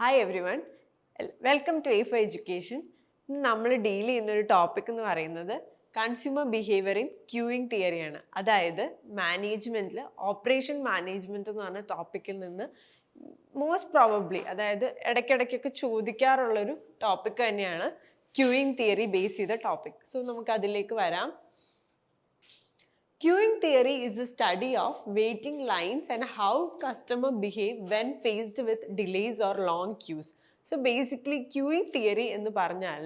Hi everyone welcome to A for education നമ്മൾ deal ചെയ്യുന്ന ഒരു ടോപ്പിക് എന്ന് പറയുന്നത് കൺസ്യൂമർ ബിഹേവിയർ ഇൻ ക്യൂയിങ് തിയറിയാണ് അതായത് മാനേജ്മെന്റിൽ ഓപ്പറേഷൻ മാനേജ്മെന്റ് എന്ന് പറഞ്ഞ ടോപ്പിക്കിൽ നിന്ന് മോസ്റ്റ് പ്രോബബ്ലി അതായത് ഇടയ്ക്കിടയ്ക്കൊക്കെ ചോദിക്കാറുള്ളൊരു ടോപ്പിക് തന്നെയാണ് ക്യൂയിങ് തിയറി ബേസ് ചെയ്ത ടോപ്പിക് സോ നമുക്ക് അതിലേക്ക് വരാം. Queuing theory is the study of waiting lines and how customer behave when faced with delays or long queues. So basically queuing theory എന്ന് പറഞ്ഞാൽ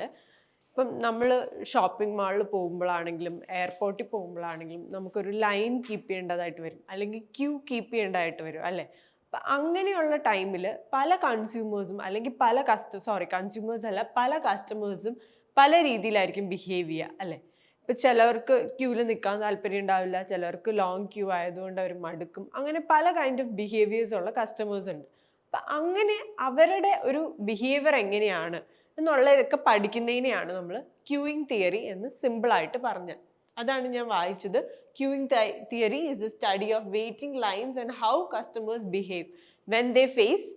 ഇപ്പം നമ്മൾ ഷോപ്പിംഗ് മാളിൽ പോകുമ്പോഴാണെങ്കിലും എയർപോർട്ടിൽ പോകുമ്പോഴാണെങ്കിലും നമുക്കൊരു ലൈൻ കീപ്പ് ചെയ്യേണ്ടതായിട്ട് വരും. അല്ലെങ്കിൽ ക്യൂ കീപ്പ് ചെയ്യേണ്ടതായിട്ട് വരും അല്ലേ? അപ്പം അങ്ങനെയുള്ള ടൈമിൽ പല കൺസ്യൂമേഴ്സും അല്ലെങ്കിൽ പല കസ്റ്റ സോറി കൺസ്യൂമേഴ്സ് അല്ല പല കസ്റ്റമേഴ്സും പല രീതിയിലായിരിക്കും ബിഹേവ് ചെയ്യുക അല്ലേ? ഇപ്പം ചിലവർക്ക് ക്യൂവിൽ നിൽക്കാൻ താല്പര്യം ഉണ്ടാവില്ല ചിലവർക്ക് ലോങ് ക്യൂ ആയതുകൊണ്ട് അവർ മടുക്കും. അങ്ങനെ പല കൈൻഡ് ഓഫ് ബിഹേവിയേഴ്സ് ഉള്ള കസ്റ്റമേഴ്സ് ഉണ്ട്. അപ്പം അങ്ങനെ അവരുടെ ഒരു ബിഹേവിയർ എങ്ങനെയാണ് എന്നുള്ളതൊക്കെ പഠിക്കുന്നതിനെയാണ് നമ്മൾ ക്യൂയിങ് തിയറി എന്ന് സിമ്പിളായിട്ട് പറഞ്ഞത്. അതാണ് ഞാൻ വായിച്ചത്. Queuing theory is a study of waiting lines and how customers behave when they face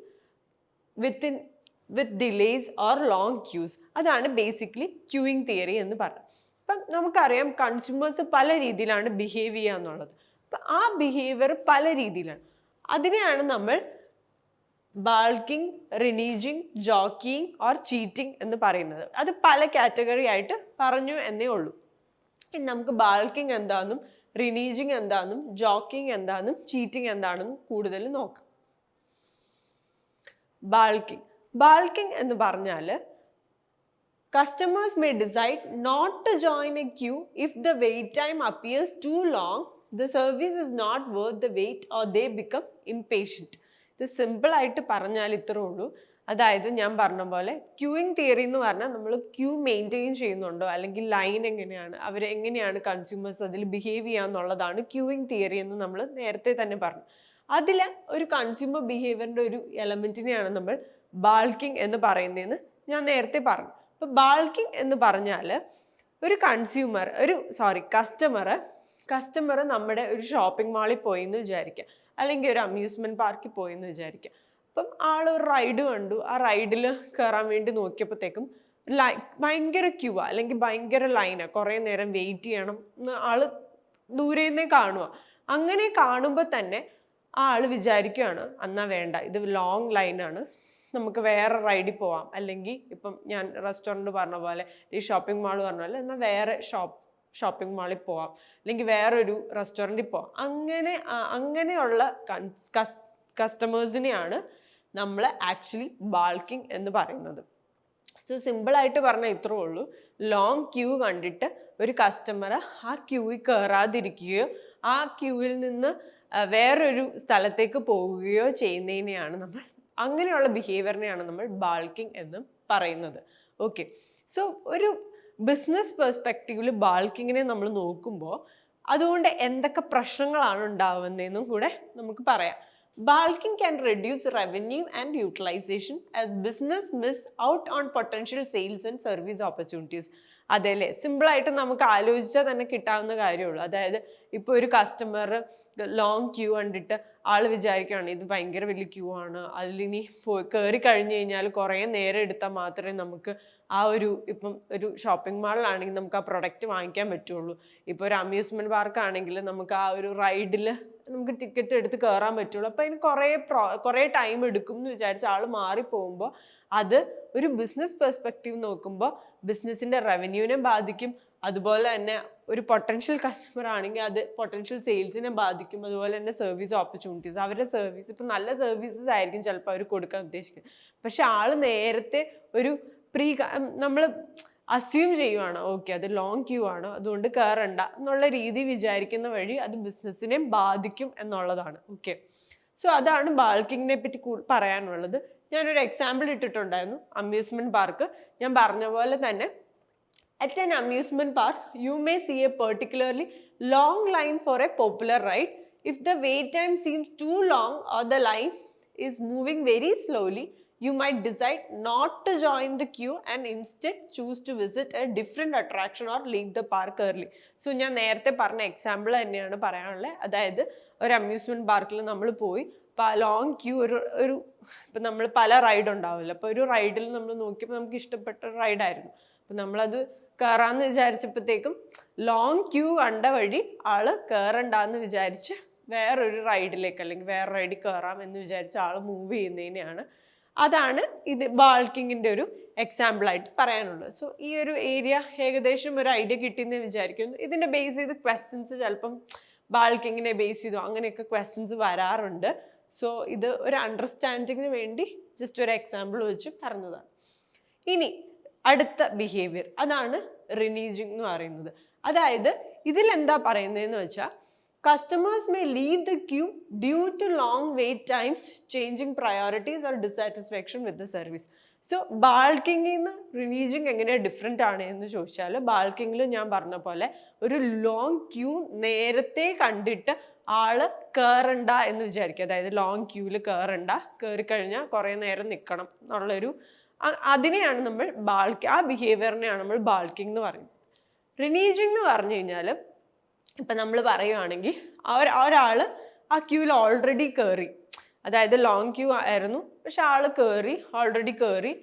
within with delays or long queues അതാണ് ബേസിക്കലി ക്യൂയിങ് തിയറി എന്ന് പറഞ്ഞത്. അപ്പം നമുക്കറിയാം കൺസ്യൂമേഴ്സ് പല രീതിയിലാണ് ബിഹേവ് ചെയ്യുക എന്നുള്ളത്. അപ്പം ആ ബിഹേവിയർ പല രീതിയിലാണ്. അതിനെയാണ് നമ്മൾ balking reneging jockeying or cheating എന്ന് പറയുന്നത്. അത് പല കാറ്റഗറി ആയിട്ട് പറഞ്ഞു എന്നേ ഉള്ളൂ. നമുക്ക് ബാൾക്കിംഗ് എന്താണെന്നും റിനീജിങ് എന്താണെന്നും ജോക്കിംഗ് എന്താണെന്നും ചീറ്റിംഗ് എന്താണെന്നും കൂടുതൽ നോക്കാം. ബാൾക്കിംഗ് ബാൾക്കിംഗ് എന്ന് പറഞ്ഞാൽ Customers may decide not to join a queue if the wait time appears too long, the service is not worth the wait, or they become impatient. ഇത് സിമ്പിളായിട്ട് പറഞ്ഞാൽ ഇത്രേ ഉള്ളൂ. അതായത് ഞാൻ പറഞ്ഞ പോലെ ക്യൂയിങ് തിയറി എന്ന് പറഞ്ഞാൽ നമ്മൾ ക്യൂ മെയിന്റെയിൻ ചെയ്യുന്നുണ്ടോ അല്ലെങ്കിൽ ലൈൻ എങ്ങനെയാണ് അവർ എങ്ങനെയാണ് കൺസ്യൂമേഴ്സ് അതിൽ ബിഹേവ് ചെയ്യുക എന്നുള്ളതാണ് ക്യൂയിങ് തിയറി എന്ന് നമ്മൾ നേരത്തെ തന്നെ പറഞ്ഞു. അതിൽ ഒരു കൺസ്യൂമർ ബിഹേവിയറിന്റെ ഒരു എലമെന്റിനെയാണ് നമ്മൾ ബാൾക്കിംഗ് എന്ന് പറയുന്നതെന്ന് ഞാൻ നേരത്തെ പറഞ്ഞു. അപ്പോൾ ബാൾക്കിംഗ് എന്ന് പറഞ്ഞാൽ ഒരു കൺസ്യൂമർ ഒരു സോറി കസ്റ്റമർ കസ്റ്റമർ നമ്മുടെ ഒരു ഷോപ്പിംഗ് മാളിൽ പോയി എന്ന് വിചാരിക്കുക അല്ലെങ്കിൽ ഒരു അമ്യൂസ്മെന്റ് പാർക്കിൽ പോയി എന്ന് വിചാരിക്കുക അപ്പം ആൾ ഒരു റൈഡ് കണ്ടു. ആ റൈഡിൽ കയറാൻ വേണ്ടി നോക്കിയപ്പോഴത്തേക്കും ലൈ ഭയങ്കര ക്യൂ അല്ലെങ്കിൽ ഭയങ്കര ലൈനാണ് കുറേ നേരം വെയിറ്റ് ചെയ്യണം ആൾ ദൂരെ നിന്നേ കാണുക അങ്ങനെ കാണുമ്പോൾ തന്നെ ആ ആൾ വിചാരിക്കുകയാണ് എന്നാൽ വേണ്ട ഇത് ലോങ് ലൈനാണ് നമുക്ക് വേറെ റൈഡിൽ പോവാം. അല്ലെങ്കിൽ ഇപ്പം ഞാൻ റെസ്റ്റോറന്റ് പറഞ്ഞ പോലെ ഈ ഷോപ്പിംഗ് മാൾ പറഞ്ഞ പോലെ എന്നാൽ വേറെ ഷോപ്പ് ഷോപ്പിംഗ് മാളിൽ പോവാം. അല്ലെങ്കിൽ വേറൊരു റെസ്റ്റോറന്റിൽ പോവാം. അങ്ങനെ അങ്ങനെയുള്ള കസ്റ്റമേഴ്സിനെയാണ് നമ്മൾ ആക്ച്വലി ബാൾക്കിംഗ് എന്ന് പറയുന്നത്. സോ സിമ്പിളായിട്ട് പറഞ്ഞാൽ ഇത്രേ ഉള്ളൂ. ലോങ് ക്യൂ കണ്ടിട്ട് ഒരു കസ്റ്റമർ ആ ക്യൂവിൽ കയറാതിരിക്കുകയോ ആ ക്യൂവിൽ നിന്ന് വേറൊരു സ്ഥലത്തേക്ക് പോവുകയോ ചെയ്യുന്നതിനെയാണ് നമ്മൾ അങ്ങനെയുള്ള ബിഹേവിയറിനെയാണ് നമ്മൾ ബാൾക്കിംഗ് എന്ന് പറയുന്നത്. ഓക്കെ സോ ഒരു ബിസിനസ് പെർസ്പെക്റ്റീവിൽ ബാൾക്കിങ്ങിനെ നമ്മൾ നോക്കുമ്പോൾ അതുകൊണ്ട് എന്തൊക്കെ പ്രശ്നങ്ങളാണ് ഉണ്ടാവുന്നതെന്നും കൂടെ നമുക്ക് പറയാം. Balking can reduce revenue and utilization as business miss out on potential sales and service opportunities അതെ അല്ലേ സിമ്പിളായിട്ട് നമുക്ക് ആലോചിച്ചാൽ തന്നെ കിട്ടാവുന്ന കാര്യമുള്ളൂ. അതായത് ഇപ്പോൾ ഒരു കസ്റ്റമർ ലോങ് ക്യൂ കണ്ടിട്ട് ആൾ വിചാരിക്കുകയാണ് ഇത് ഭയങ്കര വലിയ ക്യൂ ആണ്. അതിലിനി പോയി കയറി കഴിഞ്ഞ് കഴിഞ്ഞാൽ കുറേ നേരം എടുത്താൽ മാത്രമേ നമുക്ക് ആ ഒരു ഇപ്പം ഒരു ഷോപ്പിംഗ് മാളിലാണെങ്കിൽ നമുക്ക് ആ പ്രൊഡക്റ്റ് വാങ്ങിക്കാൻ പറ്റുള്ളൂ. ഇപ്പോൾ ഒരു അമ്യൂസ്മെന്റ് പാർക്ക് ആണെങ്കിൽ നമുക്ക് ആ ഒരു റൈഡിൽ നമുക്ക് ടിക്കറ്റ് എടുത്ത് കയറാൻ പറ്റുള്ളൂ. അപ്പോൾ അതിന് കുറേ പ്രോ കുറേ ടൈം എടുക്കും എന്ന് വിചാരിച്ച ആൾ മാറിപ്പോകുമ്പോൾ അത് ഒരു ബിസിനസ് പെർസ്പെക്റ്റീവ് നോക്കുമ്പോൾ ബിസിനസ്സിന്റെ റവന്യൂവിനെ ബാധിക്കും. അതുപോലെ തന്നെ ഒരു പൊട്ടൻഷ്യൽ കസ്റ്റമർ ആണെങ്കിൽ അത് പൊട്ടൻഷ്യൽ സെയിൽസിനെ ബാധിക്കും. അതുപോലെ തന്നെ സർവീസ് ഓപ്പർച്യൂണിറ്റീസ് അവരുടെ സർവീസ് ഇപ്പം നല്ല സർവീസസ് ആയിരിക്കും ചിലപ്പോൾ അവർ കൊടുക്കാൻ ഉദ്ദേശിക്കുന്നത്. പക്ഷെ ആൾ നേരത്തെ ഒരു പ്രീ നമ്മൾ അസ്യൂം ചെയ്യുവാണ്? ഓക്കെ അത് ലോങ് ക്യൂ ആണ്? അതുകൊണ്ട് കയറണ്ട എന്നുള്ള രീതി വിചാരിക്കുന്ന വഴി അത് ബിസിനസ്സിനെ ബാധിക്കും എന്നുള്ളതാണ്. ഓക്കെ. സോ അതാണ് ബാൾക്കിങ്ങിനെ പറ്റി പറയാനുള്ളത്. ഞാനൊരു എക്സാമ്പിൾ ഇട്ടിട്ടുണ്ടായിരുന്നു. അമ്യൂസ്മെന്റ് പാർക്ക് ഞാൻ പറഞ്ഞ പോലെ തന്നെ At an amusement park, you may see a particularly long line for a popular ride. If the wait time seems too long or the line is moving very slowly, you might decide not to join the queue and instead choose to visit a different attraction or leave the park early. So ഞാൻ നേരത്തെ പറഞ്ഞ example തന്നെയാണ് പറയാനുള്ളത് അതായത് ഒരു amusement പാർക്കിൽ നമ്മൾ പോയി ലോങ് ക്യൂ ഒരു ഒരു ഇപ്പം നമ്മൾ പല റൈഡ് ഉണ്ടാവില്ല അപ്പോൾ ഒരു റൈഡിൽ നമ്മൾ നോക്കിയപ്പോൾ നമുക്ക് ഇഷ്ടപ്പെട്ട റൈഡായിരുന്നു അപ്പം നമ്മളത് കയറാമെന്ന് വിചാരിച്ചപ്പോഴത്തേക്കും ലോങ് ക്യൂ കണ്ട വഴി ആൾ കയറണ്ടെന്ന് വിചാരിച്ച് വേറൊരു റൈഡിലേക്ക് അല്ലെങ്കിൽ വേറെ റൈഡിൽ കയറാം എന്ന് വിചാരിച്ച് ആൾ മൂവ് ചെയ്യുന്നതിനെയാണ് അതാണ് ഇത് ബാൾക്കിങ്ങിന്റെ ഒരു എക്സാമ്പിളായിട്ട് പറയാനുള്ളത്. സോ ഈ ഒരു ഏരിയ ഏകദേശം ഒരു ഐഡിയ കിട്ടിയെന്ന് വിചാരിക്കുന്നു. ഇതിന്റെ ബേസ് ചെയ്ത് ക്വസ്റ്റ്യൻസ് ചിലപ്പം ബാൾക്കിങ്ങിനെ ബേസ് ചെയ്തു അങ്ങനെയൊക്കെ ക്വസ്റ്റ്യൻസ് വരാറുണ്ട്. സോ ഇത് ഒരു അണ്ടർസ്റ്റാൻഡിങ്ങിന് വേണ്ടി ജസ്റ്റ് ഒരു എക്സാമ്പിൾ വെച്ച് പറഞ്ഞതാണ്. ഇനി അടുത്ത ബിഹേവിയർ അതാണ് റിനീജിങ് എന്ന് പറയുന്നത്. അതായത് ഇതിലെന്താ പറയുന്നതെന്ന് വെച്ചാൽ customers may leave the queue due to long wait times changing priorities or dissatisfaction with the service so ബാൾക്കിങ്ങിൽ നിന്ന് റിനീജിങ് എങ്ങനെയാണ് ഡിഫറെന്റ് ആണ് എന്ന് ചോദിച്ചാൽ ബാൾക്കിങ്ങിൽ ഞാൻ പറഞ്ഞ പോലെ ഒരു ലോങ് ക്യൂ നേരത്തെ കണ്ടിട്ട് ആൾ കയറണ്ട എന്ന് വിചാരിക്കുക. അതായത് ലോങ് ക്യൂവിൽ കയറണ്ട കയറി കഴിഞ്ഞാൽ കുറേ നേരം നിൽക്കണം എന്നുള്ളൊരു അതിനെയാണ് നമ്മൾ ബാൾക്ക് ആ ബിഹേവിയറിനെയാണ് നമ്മൾ ബാൾക്കിംഗ് എന്ന് പറയുന്നത്. റിനീജിങ് എന്ന് പറഞ്ഞു കഴിഞ്ഞാൽ ഇപ്പം നമ്മൾ പറയുവാണെങ്കിൽ ഒരാൾ ആ ക്യൂവിൽ ഓൾറെഡി കയറി അതായത് ലോങ് ക്യൂ ആയിരുന്നു. പക്ഷെ ആൾ കയറി ഓൾറെഡി കയറി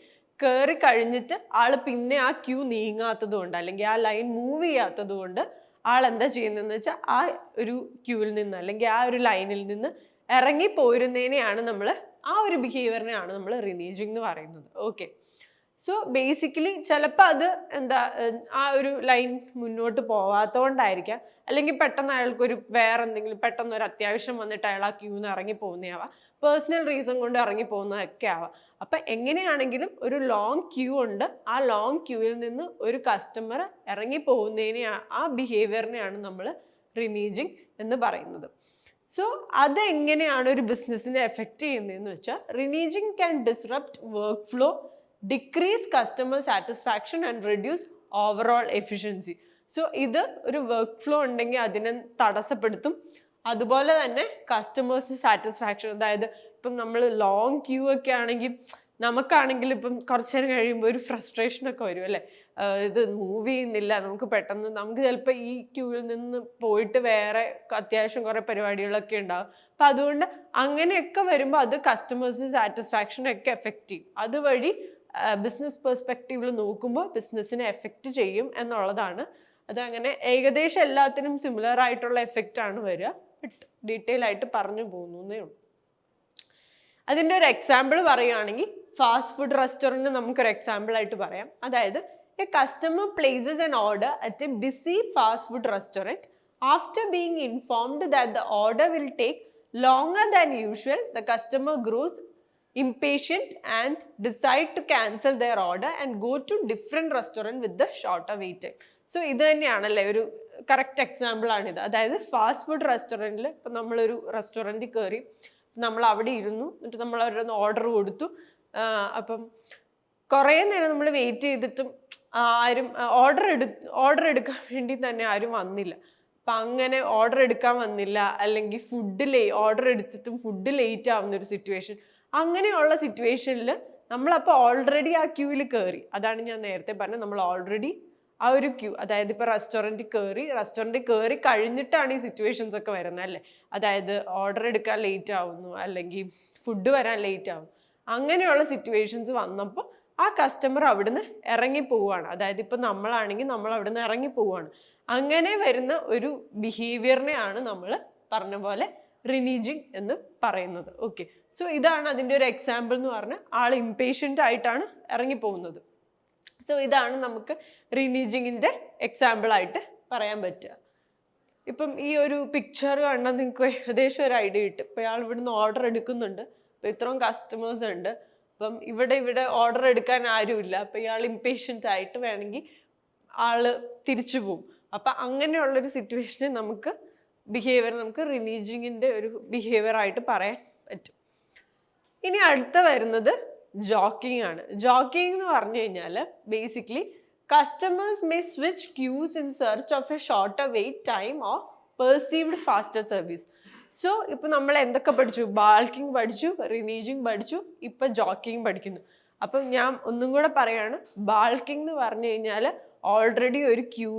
കയറി കഴിഞ്ഞിട്ട് ആൾ പിന്നെ ആ ക്യൂ നീങ്ങാത്തത് കൊണ്ട് അല്ലെങ്കിൽ ആ ലൈൻ മൂവ് ചെയ്യാത്തത് കൊണ്ട് ആൾ എന്താ ചെയ്യുന്നതെന്ന് വെച്ചാൽ ആ ഒരു ക്യൂവിൽ നിന്ന് അല്ലെങ്കിൽ ആ ഒരു ലൈനിൽ നിന്ന് ഇറങ്ങി പോരുന്നതിനെയാണ് നമ്മൾ ആ ഒരു ബിഹേവിയറിനെയാണ് നമ്മൾ റിനീജിങ് എന്ന് പറയുന്നത്. ഓക്കെ സോ ബേസിക്കലി ചിലപ്പോൾ അത് എന്താ ആ ഒരു ലൈൻ മുന്നോട്ട് പോവാത്തതുകൊണ്ടായിരിക്കാം അല്ലെങ്കിൽ പെട്ടെന്ന് അയാൾക്കൊരു വേറെ എന്തെങ്കിലും പെട്ടെന്ന് ഒരു അത്യാവശ്യം വന്നിട്ട് അയാൾ ആ ക്യൂന്ന് ഇറങ്ങി പോകുന്നതാവാം പേഴ്സണൽ റീസൺ കൊണ്ട് ഇറങ്ങി പോകുന്നതൊക്കെ ആവാം. അപ്പം എങ്ങനെയാണെങ്കിലും ഒരു ലോങ് ക്യൂ ഉണ്ട്. ആ ലോങ് ക്യൂവിൽ നിന്ന് ഒരു കസ്റ്റമർ ഇറങ്ങി പോകുന്നതിനെ ആ ബിഹേവിയറിനെയാണ് നമ്മൾ റിനീജിങ് എന്ന് പറയുന്നത്. സോ അതെങ്ങനെയാണ് ഒരു ബിസിനസ്സിനെ എഫക്റ്റ് ചെയ്യുന്നതെന്ന് വെച്ചാൽ reneging can disrupt work flow decrease customer satisfaction and reduce overall efficiency so ഇത് ഒരു വർക്ക് ഫ്ലോ ഉണ്ടെങ്കിൽ അതിനെ തടസ്സപ്പെടുത്തും. അതുപോലെ തന്നെ കസ്റ്റമേഴ്സിന് സാറ്റിസ്ഫാക്ഷൻ അതായത് ഇപ്പം നമ്മൾ ലോങ് ക്യൂ ഒക്കെ ആണെങ്കിൽ നമുക്കാണെങ്കിൽ ഇപ്പം കുറച്ച് നേരം കഴിയുമ്പോൾ ഒരു ഫ്രസ്ട്രേഷൻ ഒക്കെ വരും അല്ലേ? ഇത് മൂവ് ചെയ്യുന്നില്ല. നമുക്ക് പെട്ടെന്ന് നമുക്ക് ചിലപ്പോൾ ഈ ക്യൂവിൽ നിന്ന് പോയിട്ട് വേറെ അത്യാവശ്യം കുറേ പരിപാടികളൊക്കെ ഉണ്ടാകും അപ്പം അതുകൊണ്ട് അങ്ങനെയൊക്കെ വരുമ്പോൾ അത് കസ്റ്റമേഴ്സിന് സാറ്റിസ്ഫാക്ഷനൊക്കെ എഫക്റ്റ് ചെയ്യും. അതുവഴി ബിസിനസ് പെർസ്പെക്റ്റീവിൽ നോക്കുമ്പോൾ ബിസിനസ്സിനെ എഫക്റ്റ് ചെയ്യും എന്നുള്ളതാണ്. അതങ്ങനെ ഏകദേശം എല്ലാത്തിനും സിമിലർ ആയിട്ടുള്ള എഫക്റ്റ് ആണ് വരിക. ബട്ട് ഡീറ്റെയിൽ ആയിട്ട് പറഞ്ഞു പോകുന്നേ ഉള്ളൂ. അതിന്റെ ഒരു എക്സാമ്പിൾ പറയുകയാണെങ്കിൽ ഫാസ്റ്റ് ഫുഡ് റെസ്റ്റോറന്റ് നമുക്കൊരു എക്സാമ്പിൾ ആയിട്ട് പറയാം. അതായത് a customer places an order at a busy fast food restaurant after being informed that the order will take longer than usual the customer grows impatient and decide to cancel their order and go to different restaurant with the shorter wait. Time. So ഇത് തന്നെയാണല്ലേ ഒരു correct example ആണിത് അതായത് fast food റെസ്റ്റോറന്റിൽ ഇപ്പം നമ്മളൊരു റെസ്റ്റോറന്റിൽ കയറി നമ്മൾ അവിടെ ഇരുന്നു എന്നിട്ട് നമ്മൾ അവരുടെ ഓർഡർ കൊടുത്തു അപ്പം കുറേ നേരം നമ്മൾ വെയിറ്റ് ചെയ്തിട്ടും ആരും ഓർഡർ എടു ഓർഡർ എടുക്കാൻ വേണ്ടി തന്നെ ആരും വന്നില്ല. അപ്പം അങ്ങനെ ഓർഡർ എടുക്കാൻ വന്നില്ല. അല്ലെങ്കിൽ ഫുഡ് ലേ ഓർഡർ എടുത്തിട്ടും ഫുഡ് ലേറ്റ് ആവുന്ന ഒരു സിറ്റുവേഷൻ അങ്ങനെയുള്ള സിറ്റുവേഷനിൽ നമ്മളപ്പോൾ ഓൾറെഡി ആ ക്യൂവിൽ കയറി അതാണ് ഞാൻ നേരത്തെ പറഞ്ഞത്. നമ്മൾ ഓൾറെഡി ആ ഒരു ക്യൂ അതായത് ഇപ്പോൾ റെസ്റ്റോറന്റിൽ കയറി റെസ്റ്റോറന്റിൽ കയറി കഴിഞ്ഞിട്ടാണ് ഈ സിറ്റുവേഷൻസ് ഒക്കെ വരുന്നത് അല്ലേ? അതായത് ഓർഡർ എടുക്കാൻ ലേറ്റ് ആവുന്നു. അല്ലെങ്കിൽ ഫുഡ് വരാൻ ലേറ്റ് ആവും അങ്ങനെയുള്ള സിറ്റുവേഷൻസ് വന്നപ്പോൾ ആ കസ്റ്റമർ അവിടുന്ന് ഇറങ്ങി പോവുകയാണ് അതായത് ഇപ്പം നമ്മളാണെങ്കിൽ നമ്മൾ അവിടുന്ന് ഇറങ്ങി പോവുകയാണ് അങ്ങനെ വരുന്ന ഒരു ബിഹേവിയറിനെയാണ് നമ്മൾ പറഞ്ഞ പോലെ റിനീജിങ് എന്ന് പറയുന്നത്. ഓക്കെ സോ ഇതാണ് അതിന്റെ ഒരു എക്സാമ്പിൾ എന്ന് പറഞ്ഞാൽ ആൾ ഇംപേഷ്യന്റ് ആയിട്ടാണ് ഇറങ്ങിപ്പോകുന്നത് സോ ഇതാണ് നമുക്ക് റിനീജിങ്ങിന്റെ എക്സാമ്പിളായിട്ട് പറയാൻ പറ്റുക. ഇപ്പം ഈ ഒരു പിക്ചർ കണ്ടാൽ നിങ്ങൾക്ക് ഏകദേശം ഒരു ഐഡിയ കിട്ടും. ഇപ്പം ഇയാൾ ഇവിടുന്ന് ഓർഡർ എടുക്കുന്നുണ്ട്. അപ്പം ഇത്രയും കസ്റ്റമേഴ്സ് ഉണ്ട്. അപ്പം ഇവിടെ ഇവിടെ ഓർഡർ എടുക്കാൻ ആരുമില്ല. അപ്പം ഇയാൾ ഇമ്പേഷ്യന്റ് ആയിട്ട് വേണമെങ്കിൽ ആൾ തിരിച്ചു പോകും അപ്പം അങ്ങനെയുള്ളൊരു സിറ്റുവേഷനെ നമുക്ക് ബിഹേവിയർ നമുക്ക് റിലീജിങ്ങിന്റെ ഒരു ബിഹേവിയർ ആയിട്ട് പറയാൻ പറ്റും. ഇനി അടുത്ത വരുന്നത് ജോക്കിംഗ് ആണ്. ജോക്കിംഗ് എന്ന് പറഞ്ഞു കഴിഞ്ഞാൽ basically customers may switch queues in search of a shorter wait time or perceived faster service so ഇപ്പം നമ്മൾ എന്തൊക്കെ പഠിച്ചു? ബാൾക്കിംഗ് പഠിച്ചു റിനീജിങ് പഠിച്ചു ഇപ്പം ജോക്കിംഗ് പഠിക്കുന്നു. അപ്പം ഞാൻ ഒന്നും കൂടെ പറയാണ് ബാൾക്കിംഗ് എന്ന് പറഞ്ഞു കഴിഞ്ഞാൽ ഓൾറെഡി ഒരു ക്യൂ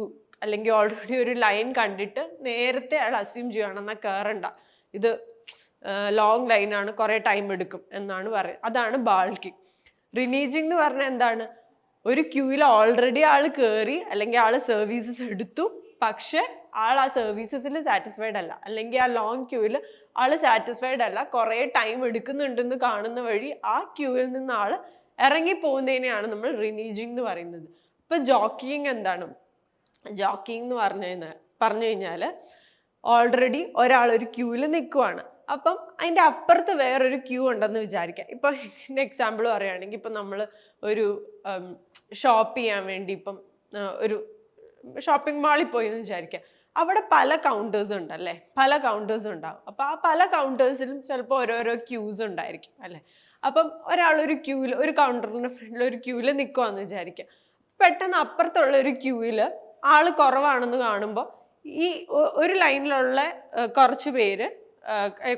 അല്ലെങ്കിൽ ഓൾറെഡി ഒരു ലൈൻ കണ്ടിട്ട് നേരത്തെ അയാൾ അസ്യൂം ചെയ്യണം എന്നാൽ കയറണ്ട ഇത് ലോങ് ലൈനാണ് കുറേ ടൈം എടുക്കും എന്നാണ് പറയുന്നത്. അതാണ് ബാൾക്കിംഗ് റിനീജിങ് എന്ന് പറഞ്ഞാൽ എന്താണ്? ഒരു ക്യൂവിൽ ഓൾറെഡി ആൾ കയറി അല്ലെങ്കിൽ ആൾ സർവീസസ് എടുത്തു പക്ഷെ ആൾ ആ സർവീസസിൽ സാറ്റിസ്ഫൈഡ് അല്ല. അല്ലെങ്കിൽ ആ ലോങ് ക്യൂവിൽ ആൾ സാറ്റിസ്ഫൈഡ് അല്ല. കുറേ ടൈം എടുക്കുന്നുണ്ടെന്ന് കാണുന്ന വഴി ആ ക്യൂവിൽ നിന്ന് ആൾ ഇറങ്ങി പോകുന്നതിനെയാണ് നമ്മൾ റിനീജിങ് എന്ന് പറയുന്നത്. ഇപ്പം ജോക്കിങ് എന്താണ്? ജോക്കിങ് എന്ന് പറഞ്ഞു കഴിഞ്ഞാൽ പറഞ്ഞു കഴിഞ്ഞാൽ ഓൾറെഡി ഒരാൾ ഒരു ക്യൂവിൽ നിൽക്കുവാണ് അപ്പം അതിന്റെ അപ്പുറത്ത് വേറൊരു ക്യൂ ഉണ്ടെന്ന് വിചാരിക്കാം. ഇപ്പം എന്റെ എക്സാമ്പിൾ പറയുകയാണെങ്കിൽ ഇപ്പം നമ്മൾ ഒരു ഷോപ്പ് ചെയ്യാൻ വേണ്ടി ഇപ്പം ഒരു ഷോപ്പിംഗ് മാളിൽ പോയി എന്ന് വിചാരിക്കാം. അവിടെ പല കൗണ്ടേഴ്സ് ഉണ്ടല്ലേ? പല കൗണ്ടേഴ്സ് ഉണ്ടാവും. അപ്പോൾ ആ പല കൗണ്ടേഴ്സിലും ചിലപ്പോൾ ഓരോരോ ക്യൂസ് ഉണ്ടായിരിക്കും അല്ലേ? അപ്പം ഒരാൾ ഒരു ക്യൂവിൽ ഒരു കൗണ്ടറിന്റെ ഫ്രണ്ടിൽ ഒരു ക്യൂവിൽ നിൽക്കുവാന്ന് വിചാരിക്കുക പെട്ടെന്ന് അപ്പുറത്തുള്ള ഒരു ക്യൂവിൽ ആൾ കുറവാണെന്ന് കാണുമ്പോൾ ഈ ഒരു ലൈനിലുള്ള കുറച്ച് പേര്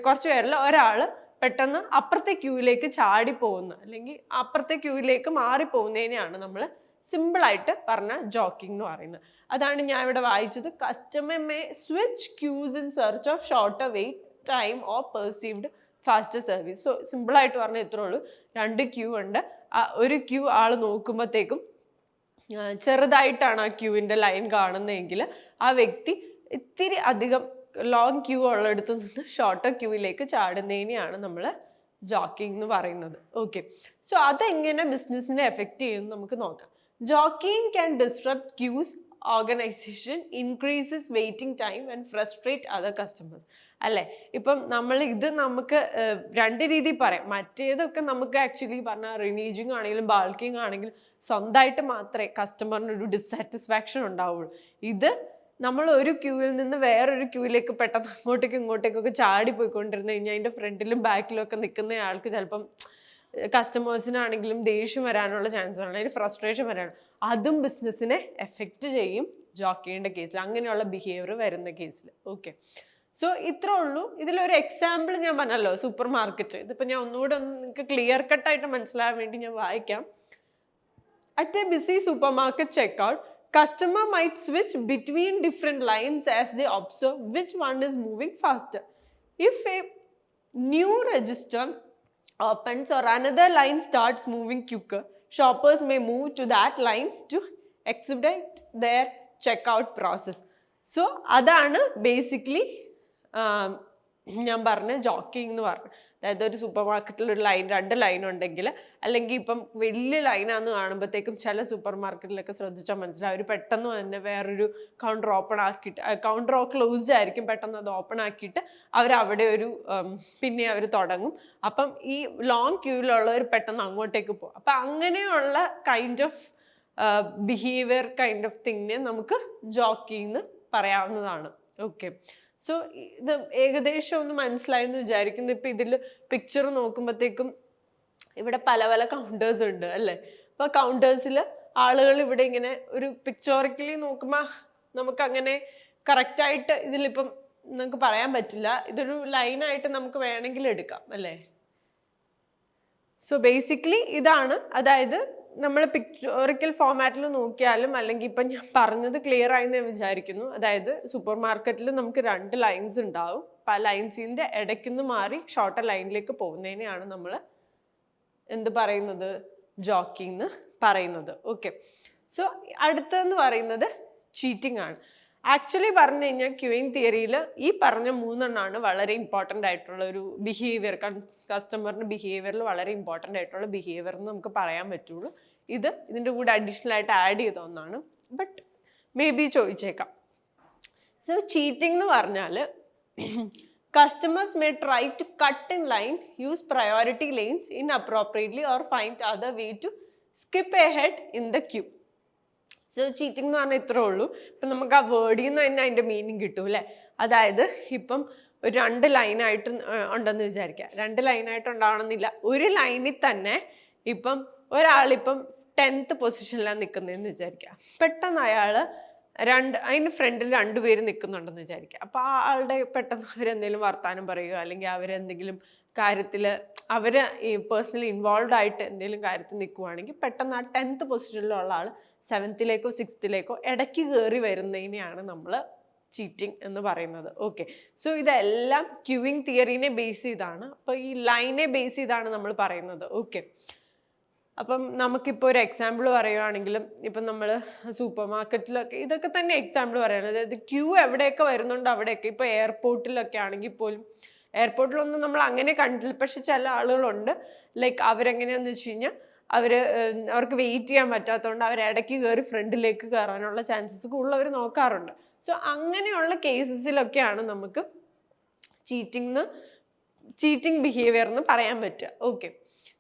കുറച്ച് പേരിൽ ഒരാൾ പെട്ടെന്ന് അപ്പുറത്തെ ക്യൂവിലേക്ക് ചാടി പോകുന്ന അല്ലെങ്കിൽ അപ്പുറത്തെ ക്യൂവിലേക്ക് മാറി പോകുന്നതിനെയാണ് നമ്മൾ സിമ്പിളായിട്ട് പറഞ്ഞ ജോക്കിംഗ് എന്ന് പറയുന്നത്. അതാണ് ഞാൻ ഇവിടെ വായിച്ചത്. Customer may switch queues in search of shorter wait time or perceived fast service so സിമ്പിളായിട്ട് പറഞ്ഞാൽ ഇത്രേ ഉള്ളൂ. രണ്ട് ക്യൂ ഉണ്ട്. ഒരു ക്യൂ ആൾ നോക്കുമ്പോഴത്തേക്കും ചെറുതായിട്ടാണ് ആ ക്യൂവിന്റെ ലൈൻ കാണുന്നതെങ്കിൽ ആ വ്യക്തി ഇത്തിരി അധികം ലോങ് ക്യൂ ഉള്ളിടത്ത് നിന്ന് ഷോർട്ടർ ക്യൂവിലേക്ക് ചാടുന്നതിനെയാണ് നമ്മൾ ജോക്കിംഗ് എന്ന് പറയുന്നത്. ഓക്കെ സോ അതെങ്ങനെ ബിസിനസ്സിനെ എഫക്റ്റ് ചെയ്യുമെന്ന് നമുക്ക് നോക്കാം. Jockeying can disturb queues organisation increases waiting time and frustrate other customers അല്ലേ? ഇപ്പം നമ്മൾ ഇത് നമുക്ക് രണ്ട് രീതി പറയാം. മറ്റേതൊക്കെ നമുക്ക് ആക്ച്വലി പറഞ്ഞാൽ റിനീജിങ് ആണെങ്കിലും ബാൾക്കിങ് ആണെങ്കിലും സ്വന്തമായിട്ട് മാത്രമേ കസ്റ്റമറിന് ഒരു ഡിസാറ്റിസ്ഫാക്ഷൻ ഉണ്ടാവുള്ളൂ. ഇത് നമ്മൾ ഒരു ക്യൂവിൽ നിന്ന് വേറൊരു ക്യൂവിലേക്ക് പെട്ടെന്ന് അങ്ങോട്ടേക്കും ഇങ്ങോട്ടേക്കൊക്കെ ചാടി പോയിക്കൊണ്ടിരുന്നു കഴിഞ്ഞാൽ അതിന്റെ ഫ്രണ്ടിലും ബാക്കിലും ഒക്കെ നിൽക്കുന്ന ആൾക്ക് ചിലപ്പം കസ്റ്റമേഴ്സിനാണെങ്കിലും ദേഷ്യം വരാനുള്ള ചാൻസ് ഉണ്ട് ഫ്രസ്ട്രേഷൻ വരാണ്. അതും ബിസിനസ്സിനെ എഫക്റ്റ് ചെയ്യും ജോക്കിയുടെ കേസിൽ അങ്ങനെയുള്ള ബിഹേവിയർ വരുന്ന കേസിൽ ഓക്കെ സോ ഇത്രേ ഉള്ളൂ. ഇതിലൊരു എക്സാമ്പിൾ ഞാൻ പറഞ്ഞല്ലോ സൂപ്പർ മാർക്കറ്റ് ഇതിപ്പോൾ ഞാൻ ഒന്നുകൂടെ ഒന്ന് നിങ്ങൾക്ക് ക്ലിയർ കട്ടായിട്ട് മനസ്സിലാകാൻ വേണ്ടി ഞാൻ വായിക്കാം. At At a busy supermarket checkout, customer might switch between different lines as they observe which one is moving faster. If a new register opens or another line starts moving quicker, shoppers may move to that line to expedite their checkout process. So അതാണ് basically ഞാൻ പറഞ്ഞ joking എന്ന് പറഞ്ഞു അതായത് ഒരു super മാർക്കറ്റിൽ ഒരു line രണ്ട് ലൈൻ ഉണ്ടെങ്കിൽ അല്ലെങ്കിൽ ഇപ്പം വലിയ ലൈനാന്ന് കാണുമ്പോഴത്തേക്കും ചില സൂപ്പർ മാർക്കറ്റിലൊക്കെ ശ്രദ്ധിച്ചാൽ മനസ്സിലാവും അവർ പെട്ടെന്ന് തന്നെ വേറൊരു കൗണ്ടർ ഓപ്പൺ ആക്കിയിട്ട് കൗണ്ടർ ക്ലോസ്ഡ് ആയിരിക്കും പെട്ടെന്ന് അത് ഓപ്പൺ ആക്കിയിട്ട് അവർ അവിടെ ഒരു പിന്നെ അവർ തുടങ്ങും. അപ്പം ഈ ലോങ് ക്യൂവിലുള്ളവർ പെട്ടെന്ന് അങ്ങോട്ടേക്ക് പോകും. അപ്പം അങ്ങനെയുള്ള kind of behaviour kind of തിങ്ങിനെ നമുക്ക് ജോക്കിന്ന് പറയാവുന്നതാണ്. ഓക്കെ സോ ഇത് ഏകദേശം ഒന്ന് മനസ്സിലായെന്ന് വിചാരിക്കുന്നു. ഇപ്പം ഇതിൽ പിക്ചർ നോക്കുമ്പോഴത്തേക്കും ഇവിടെ പല പല കൗണ്ടേഴ്സ് ഉണ്ട് അല്ലേ? അപ്പോൾ കൗണ്ടേഴ്സിൽ ആളുകൾ ഇവിടെ ഇങ്ങനെ ഒരു പിക്ചോറിക്കലി നോക്കുമ്പോൾ നമുക്കങ്ങനെ കറക്റ്റായിട്ട് ഇതിലിപ്പം നമുക്ക് പറയാൻ പറ്റില്ല. ഇതൊരു ലൈനായിട്ട് നമുക്ക് വേണമെങ്കിൽ എടുക്കാം. അല്ലേ? സോ ബേസിക്കലി ഇതാണ്. അതായത് നമ്മൾ പിക്ചോറിക്കൽ ഫോമാറ്റിൽ നോക്കിയാലും അല്ലെങ്കിൽ ഇപ്പം ഞാൻ പറഞ്ഞത് ക്ലിയർ ആയി ഞാൻ വിചാരിക്കുന്നു. അതായത് സൂപ്പർ മാർക്കറ്റിൽ നമുക്ക് രണ്ട് ലൈൻസ് ഉണ്ടാവും. അപ്പം ആ ലൈൻസിന്റെ ഇടയ്ക്ക് നിന്ന് മാറി ഷോർട്ടർ ലൈനിലേക്ക് പോകുന്നതിനെയാണ് നമ്മൾ എന്ത് പറയുന്നത്? ജോക്കിംഗ് എന്ന് പറയുന്നത്. ഓക്കെ സോ അടുത്തതെന്ന് പറയുന്നത് ചീറ്റിംഗ് ആണ്. ആക്ച്വലി പറഞ്ഞു കഴിഞ്ഞാൽ ക്യൂയിങ് തിയറിയിൽ ഈ പറഞ്ഞ മൂന്നെണ്ണമാണ് വളരെ ഇമ്പോർട്ടന്റ് ആയിട്ടുള്ള ഒരു ബിഹേവിയർ കസ്റ്റമറിന്റെ ബിഹേവിയറിൽ വളരെ ഇമ്പോർട്ടന്റ് ആയിട്ടുള്ള ബിഹേവിയർ എന്ന് നമുക്ക് പറയാൻ പറ്റുള്ളൂ. ഇത് ഇതിന്റെ കൂടെ അഡീഷണൽ ആയിട്ട് ആഡ് ചെയ്ത ഒന്നാണ്. ബട്ട് മേ ബി ചോദിച്ചേക്കാം. സോ ചീറ്റിംഗ് എന്ന് പറഞ്ഞാൽ customers may try to cut in line use priority lines inappropriately or find other way to skip ahead in the queue so cheating എന്ന് പറഞ്ഞാൽ ഇത്രേ ഉള്ളൂ. ഇപ്പം നമുക്ക് ആ വേർഡിൽ നിന്ന് തന്നെ അതിന്റെ മീനിങ് കിട്ടും അല്ലേ? അതായത് ഇപ്പം ഒരു രണ്ട് ലൈനായിട്ട് ഉണ്ടെന്ന് വിചാരിക്കുക. രണ്ട് ലൈനായിട്ട് ഉണ്ടാവണമെന്നില്ല. ഒരു ലൈനിൽ തന്നെ ഇപ്പം ഒരാളിപ്പം ടെൻത്ത് പൊസിഷനിലാണ് നിൽക്കുന്നതെന്ന് വിചാരിക്കുക. പെട്ടെന്ന് അയാൾ രണ്ട് അതിന് ഫ്രണ്ടിൽ രണ്ടുപേര് നിൽക്കുന്നുണ്ടെന്ന് വിചാരിക്കുക. അപ്പോൾ ആ ആളുടെ പെട്ടെന്ന് അവരെന്തെങ്കിലും വർത്തമാനം പറയുക അല്ലെങ്കിൽ അവരെന്തെങ്കിലും കാര്യത്തിൽ അവർ ഈ പേഴ്സണലി ഇൻവോൾവ് ആയിട്ട് എന്തെങ്കിലും കാര്യത്തിൽ നിൽക്കുവാണെങ്കിൽ പെട്ടെന്ന് ആ ടെൻത്ത് പൊസിഷനിലുള്ള ആൾ സെവൻത്തിലേക്കോ സിക്സ്ത്തിലേക്കോ ഇടയ്ക്ക് കയറി വരുന്നതിനെയാണ് നമ്മൾ ചീറ്റിംഗ് എന്ന് പറയുന്നത്. ഓക്കെ സോ ഇതെല്ലാം ക്യൂവിങ് തിയറിനെ ബേസ് ചെയ്താണ്. അപ്പോൾ ഈ ലൈനെ ബേസ് ചെയ്താണ് നമ്മൾ പറയുന്നത്. ഓക്കെ അപ്പം നമുക്കിപ്പോൾ ഒരു എക്സാമ്പിൾ പറയുവാണെങ്കിലും ഇപ്പം നമ്മൾ സൂപ്പർ മാർക്കറ്റിലൊക്കെ ഇതൊക്കെ തന്നെ എക്സാമ്പിൾ പറയുന്നത്. അതായത് ക്യൂ എവിടെയൊക്കെ വരുന്നുണ്ട് അവിടെയൊക്കെ. ഇപ്പോൾ എയർപോർട്ടിലൊക്കെ ആണെങ്കിൽ പോലും എയർപോർട്ടിലൊന്നും നമ്മൾ അങ്ങനെ കണ്ടില്ല. പക്ഷെ ചില ആളുകളുണ്ട്. ലൈക്ക് അവരെങ്ങനെയാണെന്ന് വെച്ച് കഴിഞ്ഞാൽ അവർ അവർക്ക് വെയിറ്റ് ചെയ്യാൻ പറ്റാത്തതുകൊണ്ട് അവർ ഇടയ്ക്ക് കയറി ഫ്രണ്ടിലേക്ക് കയറാനുള്ള ചാൻസസ് കൂടുതൽ അവർ നോക്കാറുണ്ട്. സോ അങ്ങനെയുള്ള കേസസിലൊക്കെയാണ് നമുക്ക് ചീറ്റിംഗ് ചീറ്റിംഗ് ബിഹേവിയർ എന്ന് പറയാൻ പറ്റുക. ഓക്കെ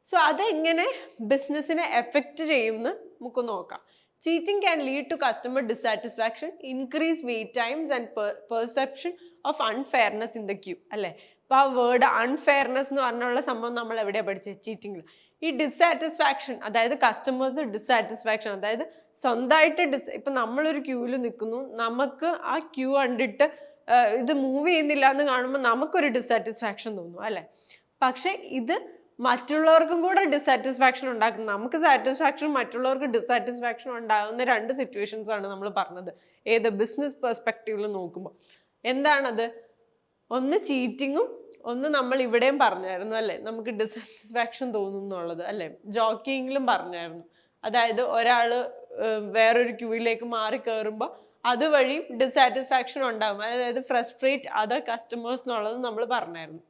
സോ അതെങ്ങനെ ബിസിനസ്സിനെ എഫക്റ്റ് ചെയ്യുമെന്ന് നമുക്ക് നോക്കാം. Cheating can lead to customer dissatisfaction increase wait times and perception of unfairness in the queue അല്ലേ? അപ്പോൾ ആ വേർഡ് അൺഫെയർനെസ് എന്ന് പറഞ്ഞുള്ള സംഭവം നമ്മൾ എവിടെയാണ് പഠിച്ചത് ചീറ്റിംഗിൽ ഈ ഡിസാറ്റിസ്ഫാക്ഷൻ അതായത് കസ്റ്റമേഴ്സ് ഡിസാറ്റിസ്ഫാക്ഷൻ അതായത് സ്വന്തമായിട്ട് ഡിസ് ഇപ്പം നമ്മളൊരു ക്യൂവിൽ നിൽക്കുന്നു നമുക്ക് ആ ക്യൂ കണ്ടിട്ട് ഇത് മൂവ് ചെയ്യുന്നില്ല എന്ന് കാണുമ്പോൾ നമുക്കൊരു ഡിസാറ്റിസ്ഫാക്ഷൻ തോന്നും അല്ലേ? പക്ഷേ ഇത് മറ്റുള്ളവർക്കും കൂടെ ഡിസാറ്റിസ്ഫാക്ഷൻ ഉണ്ടാക്കുന്നു. നമുക്ക് സാറ്റിസ്ഫാക്ഷൻ മറ്റുള്ളവർക്ക് ഡിസാറ്റിസ്ഫാക്ഷൻ ഉണ്ടാകുന്ന രണ്ട് സിറ്റുവേഷൻസ് ആണ് നമ്മൾ പറഞ്ഞത്. ഏത് ബിസിനസ് പെർസ്പെക്റ്റീവിൽ നോക്കുമ്പോൾ. എന്താണത്? ഒന്ന് ചീറ്റിങ്ങും ഒന്ന് നമ്മൾ ഇവിടെയും പറഞ്ഞായിരുന്നു അല്ലേ? നമുക്ക് ഡിസാറ്റിസ്ഫാക്ഷൻ തോന്നും എന്നുള്ളത് അല്ലേ? ജോക്കിങ്ങിലും പറഞ്ഞായിരുന്നു. അതായത് ഒരാൾ വേറൊരു ക്യൂയിലേക്ക് മാറി കയറുമ്പോൾ അതുവഴി ഡിസാറ്റിസ്ഫാക്ഷൻ ഉണ്ടാകും അതായത് ഫ്രസ്ട്രേറ്റ് അതർ കസ്റ്റമേഴ്സ് എന്നുള്ളത് നമ്മൾ പറഞ്ഞായിരുന്നു.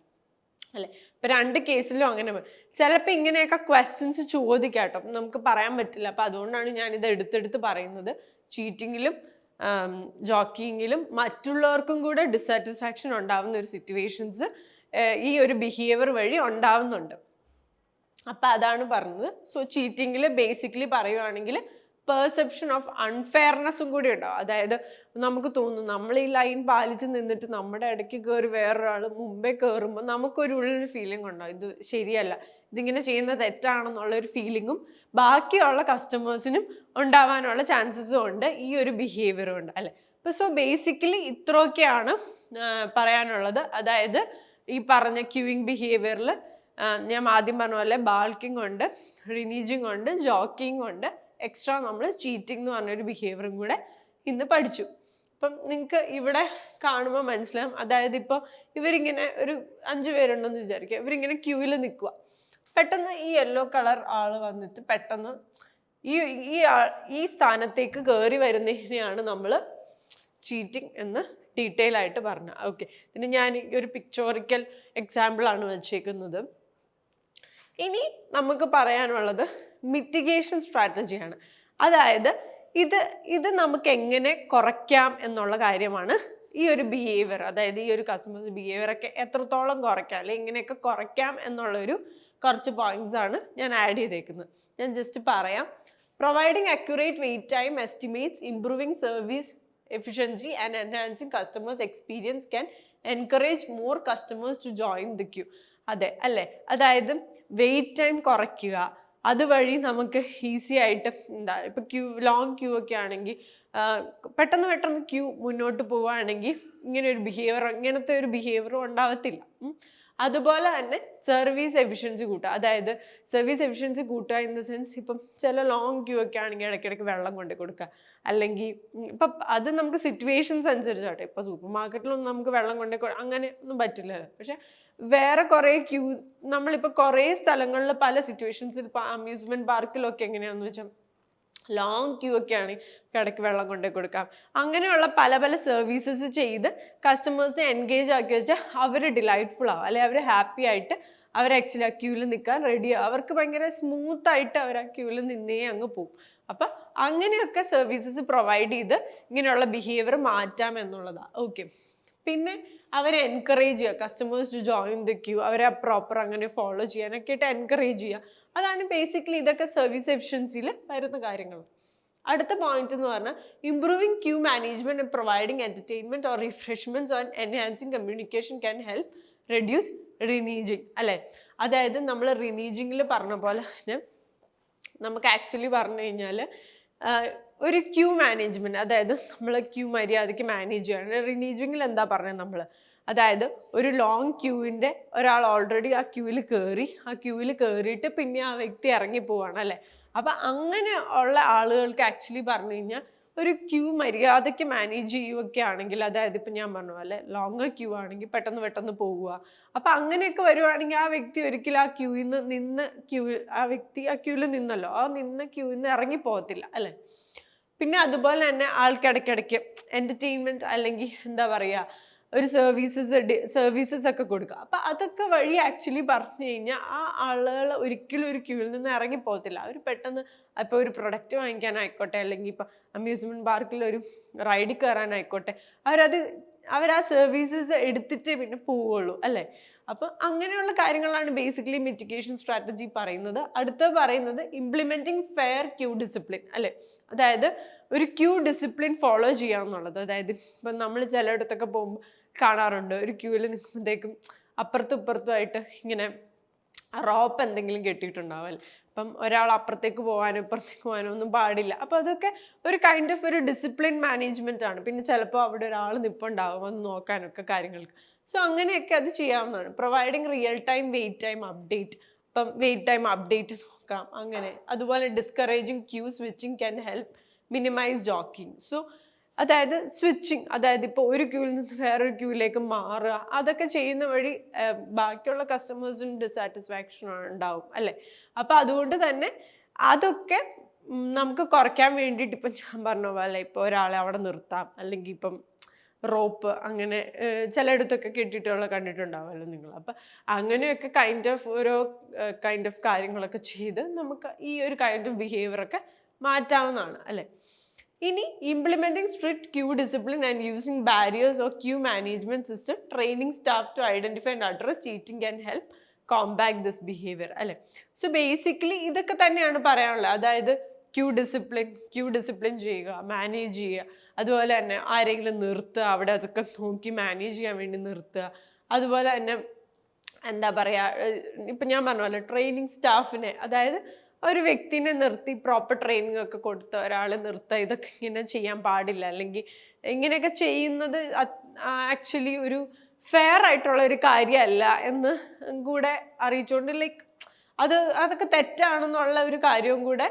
അല്ലേ? ഇപ്പം രണ്ട് കേസിലും അങ്ങനെ ചിലപ്പോൾ ഇങ്ങനെയൊക്കെ ക്വസ്റ്റ്യൻസ് ചോദിക്കാട്ടോ. നമുക്ക് പറയാൻ പറ്റില്ല. അപ്പം അതുകൊണ്ടാണ് ഞാൻ ഇത് എടുത്തെടുത്ത് പറയുന്നത്. ചീറ്റിങ്ങിലും ജോക്കിങ്ങിലും മറ്റുള്ളവർക്കും കൂടെ ഡിസാറ്റിസ്ഫാക്ഷൻ ഉണ്ടാകുന്ന ഒരു സിറ്റുവേഷൻസ് ഈ ഒരു ബിഹേവിയർ വഴി ഉണ്ടാവുന്നുണ്ട്. അപ്പം അതാണ് പറഞ്ഞത്. സോ ചീറ്റിങ്ങിൽ ബേസിക്കലി പറയുവാണെങ്കിൽ പെർസെപ്ഷൻ ഓഫ് അൺഫെയർനെസ്സും കൂടി ഉണ്ടാവും. അതായത് നമുക്ക് തോന്നും നമ്മൾ ഈ ലൈൻ പാലിച്ച് നിന്നിട്ട് നമ്മുടെ ഇടയ്ക്ക് കയറി വേറൊരാൾ മുമ്പേ കയറുമ്പോൾ നമുക്കൊരു ഉള്ളിൽ ഫീലിംഗ് ഉണ്ടാവും ഇത് ശരിയല്ല. ഇതിങ്ങനെ ചെയ്യുന്നത് തെറ്റാണെന്നുള്ളൊരു ഫീലിങ്ങും ബാക്കിയുള്ള കസ്റ്റമേഴ്സിനും ഉണ്ടാവാനുള്ള ചാൻസസും ഉണ്ട്. ഈ ഒരു ബിഹേവിയറും ഉണ്ട് അല്ലേ? അപ്പോൾ സോ ബേസിക്കലി ഇത്രയൊക്കെയാണ് പറയാനുള്ളത്. അതായത് ഈ പറഞ്ഞ ക്യൂയിങ് ബിഹേവിയറിൽ ഞാൻ ആദ്യം പറഞ്ഞ പോലെ ബാൾക്കിംഗ് ഉണ്ട് റിനീജിങ് ഉണ്ട് ജോക്കിംഗ് ഉണ്ട്. എക്സ്ട്രാ നമ്മൾ ചീറ്റിംഗ് എന്ന് പറഞ്ഞൊരു ബിഹേവിയറും കൂടെ ഇന്ന് പഠിച്ചു. അപ്പം നിങ്ങൾക്ക് ഇവിടെ കാണുമ്പോൾ മനസ്സിലാവും. അതായത് ഇപ്പോൾ ഇവരിങ്ങനെ ഒരു അഞ്ച് പേരുണ്ടെന്ന് വിചാരിക്കുക. ഇവരിങ്ങനെ ക്യൂവിൽ നിൽക്കുക പെട്ടെന്ന് ഈ യെല്ലോ കളർ ആൾ വന്നിട്ട് പെട്ടെന്ന് ഈ ഈ ആ ഈ സ്ഥാനത്തേക്ക് കയറി വരുന്നതിനെയാണ് നമ്മൾ ചീറ്റിംഗ് എന്ന് ഡീറ്റെയിൽ ആയിട്ട് പറഞ്ഞ. ഓക്കെ പിന്നെ ഞാൻ ഒരു പിക്ചോറിക്കൽ എക്സാമ്പിളാണ് വെച്ചേക്കുന്നത്. ഇനി നമുക്ക് പറയാനുള്ളത് മിറ്റിഗേഷൻ സ്ട്രാറ്റജിയാണ് അതായത് ഇത് ഇത് നമുക്ക് എങ്ങനെ കുറയ്ക്കാം എന്നുള്ള കാര്യമാണ് ഈ ഒരു ബിഹേവിയർ അതായത് ഈ ഒരു കസ്റ്റമേഴ്സ് ബിഹേവിയർ ഒക്കെ എത്രത്തോളം കുറയ്ക്കാം അല്ലെങ്കിൽ ഇങ്ങനെയൊക്കെ കുറയ്ക്കാം എന്നുള്ളൊരു കുറച്ച് പോയിന്റ്സ് ആണ് ഞാൻ ആഡ് ചെയ്തേക്കുന്നത്. ഞാൻ ജസ്റ്റ് പറയാം. Providing accurate wait time estimates improving service efficiency and enhancing customers experience can encourage more customers to join the queue അതെ അല്ലേ? അതായത് വെയിറ്റ് ടൈം കുറയ്ക്കുക. അതുവഴി നമുക്ക് ഈസി ആയിട്ട് എന്താ ഇപ്പം ക്യൂ ലോങ് ക്യൂ ഒക്കെ ആണെങ്കിൽ പെട്ടെന്ന് പെട്ടെന്ന് ക്യൂ മുന്നോട്ട് പോവുകയാണെങ്കിൽ ഇങ്ങനെ ഒരു ബിഹേവിയർ ഇങ്ങനത്തെ ഒരു ബിഹേവിയറും ഉണ്ടാവത്തില്ല. അതുപോലെ തന്നെ സർവീസ് എഫിഷ്യൻസി കൂട്ടുക. അതായത് സർവീസ് എഫിഷ്യൻസി കൂട്ടുക ഇൻ ദ സെൻസ് ഇപ്പം ചില ലോങ് ക്യൂ ഒക്കെ ആണെങ്കിൽ ഇടയ്ക്കിടയ്ക്ക് വെള്ളം കൊണ്ട് കൊടുക്കുക. അല്ലെങ്കിൽ ഇപ്പം അത് നമുക്ക് സിറ്റുവേഷൻസ് അനുസരിച്ചാട്ടെ. ഇപ്പം സൂപ്പർ മാർക്കറ്റിലൊന്നും നമുക്ക് വെള്ളം കൊണ്ട് കൊടുക്കുക അങ്ങനെ ഒന്നും പറ്റില്ലല്ലോ. പക്ഷേ വേറെ കുറേ ക്യൂ നമ്മളിപ്പോൾ കുറേ സ്ഥലങ്ങളിൽ പല സിറ്റുവേഷൻസിൽ ഇപ്പോൾ അമ്യൂസ്മെന്റ് പാർക്കിലൊക്കെ എങ്ങനെയാണെന്ന് വെച്ചാൽ ലോങ് ക്യൂ ഒക്കെ ഒക്കെയാണ് ഇടയ്ക്ക് വെള്ളം കൊണ്ടേ കൊടുക്കാം. അങ്ങനെയുള്ള പല പല സർവീസസ് ചെയ്ത് കസ്റ്റമേഴ്സിനെ എൻഗേജ് ആക്കി വെച്ചാൽ അവർ ഡിലൈറ്റ്ഫുൾ ആവും. അല്ലെങ്കിൽ അവർ ഹാപ്പി ആയിട്ട് അവർ ആക്ച്വലി ആ ക്യൂവിൽ നിൽക്കാൻ റെഡി അവർക്ക് ഭയങ്കര സ്മൂത്തായിട്ട് അവർ ആ ക്യൂവിൽ നിന്നേ അങ്ങ് പോകും അപ്പം അങ്ങനെയൊക്കെ സർവീസസ് പ്രൊവൈഡ് ചെയ്ത് ഇങ്ങനെയുള്ള ബിഹേവിയർ മാറ്റാം എന്നുള്ളതാണ് ഓക്കെ പിന്നെ അവരെ എൻകറേജ് ചെയ്യുക. Customers to join the queue അവരെ പ്രോപ്പർ അങ്ങനെ ഫോളോ ചെയ്യാനൊക്കെ ആയിട്ട് എൻകറേജ് ചെയ്യുക. അതാണ് ബേസിക്കലി ഇതൊക്കെ സർവീസ് എഫിഷ്യൻസിയിൽ വരുന്ന കാര്യങ്ങൾ. അടുത്ത പോയിന്റ് എന്ന് പറഞ്ഞാൽ improving queue management and providing entertainment or refreshments on enhancing communication can help reduce reneging അല്ലേ? അതായത് നമ്മൾ റിനീജിങ്ങിൽ പറഞ്ഞ പോലെ തന്നെ നമുക്ക് ആക്ച്വലി പറഞ്ഞു കഴിഞ്ഞാൽ ഒരു ക്യൂ മാനേജ്മെന്റ് അതായത് നമ്മൾ ക്യൂ മര്യാദയ്ക്ക് മാനേജ് ചെയ്യണം. റിനീജിങ്ങിൽ എന്താ പറഞ്ഞത് നമ്മൾ അതായത് ഒരു ലോങ് ക്യൂവിന്റെ ഒരാൾ ഓൾറെഡി ആ ക്യൂവിൽ കയറി ആ ക്യൂവിൽ കയറിയിട്ട് പിന്നെ ആ വ്യക്തി ഇറങ്ങി പോവാണ് അല്ലേ? അപ്പം അങ്ങനെ ഉള്ള ആളുകൾക്ക് ആക്ച്വലി പറഞ്ഞു കഴിഞ്ഞാൽ ഒരു ക്യൂ മര്യാദയ്ക്ക് മാനേജ് ചെയ്യുകയൊക്കെ ആണെങ്കിൽ അതായത് ഇപ്പം ഞാൻ പറഞ്ഞ അല്ലേ ലോങ് ക്യൂ ആണെങ്കിൽ പെട്ടെന്ന് പെട്ടെന്ന് പോവുക. അപ്പം അങ്ങനെയൊക്കെ വരുവാണെങ്കിൽ ആ വ്യക്തി ഒരിക്കലും ആ ക്യൂവിൽ നിന്ന് നിന്ന് ക്യൂ ആ വ്യക്തി ആ ക്യൂവിൽ നിന്നല്ലോ. ആ നിന്ന് ക്യൂവിൽ നിന്ന് ഇറങ്ങി പോകത്തില്ല അല്ലേ? പിന്നെ അതുപോലെ തന്നെ ആൾക്കിടയ്ക്കിടയ്ക്ക് എന്റർടൈൻമെന്റ് അല്ലെങ്കിൽ എന്താ പറയുക ഒരു സർവീസസ് സർവീസസ് ഒക്കെ കൊടുക്കുക. അപ്പം അതൊക്കെ വഴി ആക്ച്വലി പറഞ്ഞു കഴിഞ്ഞാൽ ആ ആളുകൾ ഒരിക്കലും ഒരു ക്യൂവിൽ നിന്ന് ഇറങ്ങി പോകത്തില്ല. അവർ പെട്ടെന്ന് ഇപ്പോൾ ഒരു പ്രൊഡക്റ്റ് വാങ്ങിക്കാനായിക്കോട്ടെ അല്ലെങ്കിൽ ഇപ്പോൾ അമ്യൂസ്മെന്റ് പാർക്കിൽ ഒരു റൈഡിൽ കയറാനായിക്കോട്ടെ അവരത് അവർ ആ സർവീസസ് എടുത്തിട്ടേ പിന്നെ പോവുള്ളൂ അല്ലേ? അപ്പം അങ്ങനെയുള്ള കാര്യങ്ങളാണ് ബേസിക്കലി മിറ്റിഗേഷൻ സ്ട്രാറ്റജി പറയുന്നത്. അടുത്ത പറയുന്നത് ഇംപ്ലിമെന്റിംഗ് ഫെയർ ക്യൂ ഡിസിപ്ലിൻ അല്ലേ? അതായത് ഒരു ക്യൂ ഡിസിപ്ലിൻ ഫോളോ ചെയ്യാന്നുള്ളത്. അതായത് ഇപ്പം നമ്മൾ ചിലയിടത്തൊക്കെ പോകുമ്പോൾ കാണാറുണ്ട്. ഒരു ക്യൂവിൽ നിൽക്കുമ്പോഴത്തേക്കും അപ്പുറത്തും ഇപ്പുറത്തുമായിട്ട് ഇങ്ങനെ റോപ്പ് എന്തെങ്കിലും കെട്ടിയിട്ടുണ്ടാവും അല്ലേ അപ്പം ഒരാൾ അപ്പുറത്തേക്ക് പോകാനോ ഇപ്പുറത്തേക്ക് പോകാനോ ഒന്നും പാടില്ല. അപ്പോൾ അതൊക്കെ ഒരു കൈൻഡ് ഓഫ് ഒരു ഡിസിപ്ലിൻ മാനേജ്മെന്റ് ആണ്. പിന്നെ ചിലപ്പോൾ അവിടെ ഒരാൾ നിൽപ്പുണ്ടാവും വന്ന് നോക്കാനൊക്കെ കാര്യങ്ങൾക്ക്. സോ അങ്ങനെയൊക്കെ അത് ചെയ്യാവുന്നതാണ്. Providing real time wait time update അപ്പം വെയിറ്റ് ടൈം അപ്ഡേറ്റ് നോക്കാം. അങ്ങനെ. അതുപോലെ discouraging queue switching can help minimize jockeying so അതായത് സ്വിച്ചിങ് അതായത് ഇപ്പോൾ ഒരു ക്യൂവിൽ നിന്ന് വേറൊരു ക്യൂവിലേക്ക് മാറുക. അതൊക്കെ ചെയ്യുന്ന വഴി ബാക്കിയുള്ള കസ്റ്റമേഴ്സിന് ഡിസാറ്റിസ്ഫാക്ഷൻ ഉണ്ടാവും അല്ലേ? അപ്പോൾ അതുകൊണ്ട് തന്നെ അതൊക്കെ നമുക്ക് കുറയ്ക്കാൻ വേണ്ടിയിട്ട് ഇപ്പം ഞാൻ പറഞ്ഞ പോലെ ഇപ്പോൾ ഒരാളെ അവിടെ നിർത്താം. അല്ലെങ്കിൽ ഇപ്പം റോപ്പ് അങ്ങനെ ചിലയിടത്തൊക്കെ കെട്ടിയിട്ടുള്ള കണ്ടിട്ടുണ്ടാവുമല്ലോ നിങ്ങൾ. അപ്പം അങ്ങനെയൊക്കെ കൈൻഡ് ഓഫ് ഓരോ കൈൻഡ് ഓഫ് കാര്യങ്ങളൊക്കെ ചെയ്ത് നമുക്ക് ഈ ഒരു കൈൻഡ് ഓഫ് ബിഹേവിയറൊക്കെ മാറ്റാവുന്നതാണ് അല്ലേ? ഇനി implementing strict queue discipline and using barriers or queue management system training staff to identify and address cheating can help combat this behaviour അല്ലേ? സോ ബേസിക്കലി ഇതൊക്കെ തന്നെയാണ് പറയാനുള്ളത്. അതായത് ക്യൂ ഡിസിപ്ലിൻ ക്യൂ ഡിസിപ്ലിൻ ചെയ്യുക manage ചെയ്യുക. അതുപോലെ തന്നെ ആരെങ്കിലും നിർത്തുക അവിടെ അതൊക്കെ നോക്കി മാനേജ് ചെയ്യാൻ വേണ്ടി നിർത്തുക. അതുപോലെ തന്നെ എന്താ പറയുക ഇപ്പം ഞാൻ പറഞ്ഞ പോലെ ട്രെയിനിങ് സ്റ്റാഫിനെ അതായത് ഒരു വ്യക്തിനെ നിർത്തി പ്രോപ്പർ ട്രെയിനിങ് ഒക്കെ കൊടുത്ത് ഒരാളെ നിർത്തുക ഇതൊക്കെ ഇങ്ങനെ ചെയ്യാൻ പാടില്ല. അല്ലെങ്കിൽ ഇങ്ങനെയൊക്കെ ചെയ്യുന്നത് ആക്ച്വലി ഒരു ഫെയർ ആയിട്ടുള്ള ഒരു കാര്യമല്ല എന്ന് കൂടെ അറിയിച്ചുകൊണ്ട് ലൈക്ക് അത് അതൊക്കെ തെറ്റാണെന്നുള്ള ഒരു കാര്യവും കൂടെ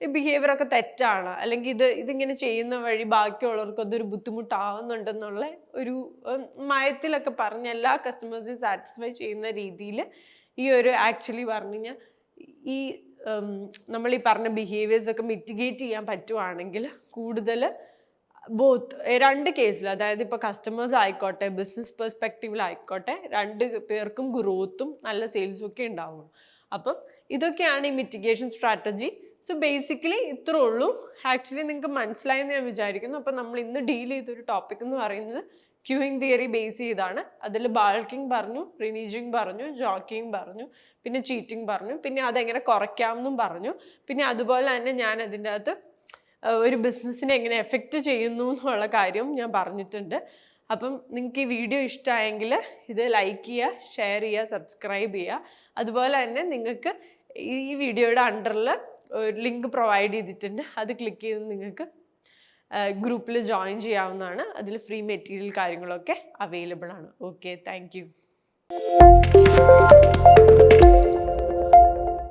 ഈ ബിഹേവിയർ ഒക്കെ തെറ്റാണ്. അല്ലെങ്കിൽ ഇത് ഇതിങ്ങനെ ചെയ്യുന്ന വഴി ബാക്കിയുള്ളവർക്ക് അതൊരു ബുദ്ധിമുട്ടാവുന്നുണ്ടെന്നുള്ള ഒരു മയത്തിലൊക്കെ പറഞ്ഞ് എല്ലാ കസ്റ്റമേഴ്സിനും സാറ്റിസ്ഫൈ ചെയ്യുന്ന രീതിയിൽ ഈ ഒരു ആക്ച്വലി പറഞ്ഞു കഴിഞ്ഞാൽ ഈ നമ്മൾ ഈ പറഞ്ഞ ബിഹേവിയേഴ്സ് ഒക്കെ മിറ്റിഗേറ്റ് ചെയ്യാൻ പറ്റുവാണെങ്കിൽ കൂടുതൽ ബോത്ത് രണ്ട് കേസിൽ അതായത് ഇപ്പോൾ കസ്റ്റമേഴ്സ് ആയിക്കോട്ടെ ബിസിനസ് പെർസ്പെക്റ്റീവിലായിക്കോട്ടെ രണ്ട് പേർക്കും ഗ്രോത്തും നല്ല സെയിൽസും ഒക്കെ ഉണ്ടാവുള്ളൂ. അപ്പം ഇതൊക്കെയാണ് ഈ മിറ്റിഗേഷൻ സ്ട്രാറ്റജി സോ ബേസിക്കലി ഇത്രേ ഉള്ളൂ. ആക്ച്വലി നിങ്ങൾക്ക് മനസ്സിലായെന്ന് ഞാൻ വിചാരിക്കുന്നു. അപ്പം നമ്മൾ ഇന്ന് ഡീൽ ചെയ്തൊരു ടോപ്പിക് എന്ന് പറയുന്നത് ക്യൂയിങ് തിയറി ബേസ് ചെയ്താണ്. അതിൽ ബാൾക്കിംഗ് പറഞ്ഞു റിനീജിങ് പറഞ്ഞു ജോക്കിങ് പറഞ്ഞു പിന്നെ ചീറ്റിംഗ് പറഞ്ഞു പിന്നെ അതെങ്ങനെ കുറയ്ക്കാമെന്നും പറഞ്ഞു. പിന്നെ അതുപോലെ തന്നെ ഞാൻ അതിന്റെ അകത്ത് ഒരു ബിസിനസ്സിനെ എങ്ങനെ എഫക്റ്റ് ചെയ്യുന്നു എന്നുള്ള കാര്യവും ഞാൻ പറഞ്ഞിട്ടുണ്ട്. അപ്പം നിങ്ങൾക്ക് ഈ വീഡിയോ ഇഷ്ടമായെങ്കിൽ ഇത് ലൈക്ക് ചെയ്യുക ഷെയർ ചെയ്യുക സബ്സ്ക്രൈബ് ചെയ്യുക. അതുപോലെ തന്നെ നിങ്ങൾക്ക് ഈ വീഡിയോയുടെ അണ്ടറിൽ ഒരു ലിങ്ക് പ്രൊവൈഡ് ചെയ്തിട്ടുണ്ട്. അത് ക്ലിക്ക് ചെയ്ത് നിങ്ങൾക്ക് ഗ്രൂപ്പിൽ ജോയിൻ ചെയ്യാവുന്നതാണ്. അതിൽ ഫ്രീ മെറ്റീരിയൽ കാര്യങ്ങളൊക്കെ അവൈലബിൾ ആണ്. Okay thank you.